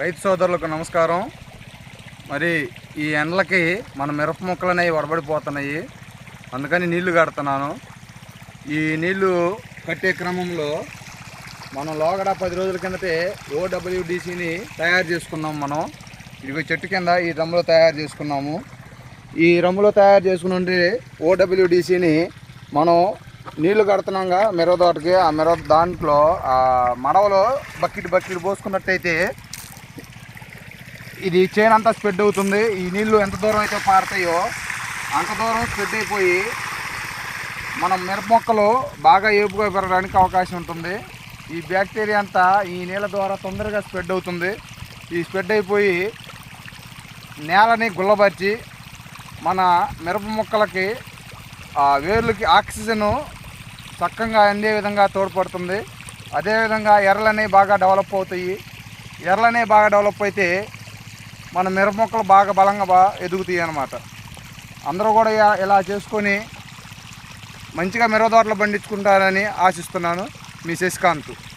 రైతు సోదరులకు నమస్కారం. మరి ఈ ఎండలకి మన మిరప మొక్కలు అనేవి వడబడిపోతున్నాయి. అందుకని నీళ్ళు కడుతున్నాను. ఈ నీళ్ళు కట్టే క్రమంలో మనం లోగడ పది రోజుల కిందటే ఓడబ్ల్యూడిసిని తయారు చేసుకున్నాం మనం. ఇదిగో చెట్టు కింద ఈ డ్రమ్ములో తయారు చేసుకున్నాము. ఈ డ్రమ్ములో తయారు చేసుకుని ఓడబ్ల్యూడిసిని మనం నీళ్ళు కడుతున్నాగా మిరవ తోటకి. ఆ మిరవ దాంట్లో ఆ మడవలో బకెట్ బకెట్ పోసుకున్నట్టయితే ఇది చేను అంతా స్ప్రెడ్ అవుతుంది. ఈ నీళ్ళు ఎంత దూరం అయితే పారుతాయో అంత దూరం స్ప్రెడ్ అయిపోయి మనం మిరప మొక్కలు బాగా ఏపుగా పెరగడానికి అవకాశం ఉంటుంది. ఈ బ్యాక్టీరియా అంతా ఈ నీళ్ళ ద్వారా తొందరగా స్ప్రెడ్ అవుతుంది. ఈ స్ప్రెడ్ అయిపోయి నేలని గుల్లబర్చి మన మిరప మొక్కలకి ఆ వేర్లకి ఆక్సిజన్ చక్కగా అందే విధంగా తోడ్పడుతుంది. అదేవిధంగా ఎర్రలనే బాగా డెవలప్ అవుతాయి. ఎర్రలనే బాగా డెవలప్ అయితే మన మిరప మొక్కలు బాగా బలంగా ఎదుగుతాయి అన్నమాట. అందరూ కూడా ఇలా- ఇలా చేసుకొని మంచిగా మిరప తోటలు పండించుకుంటారని ఆశిస్తున్నాను. మీ శశికాంత్.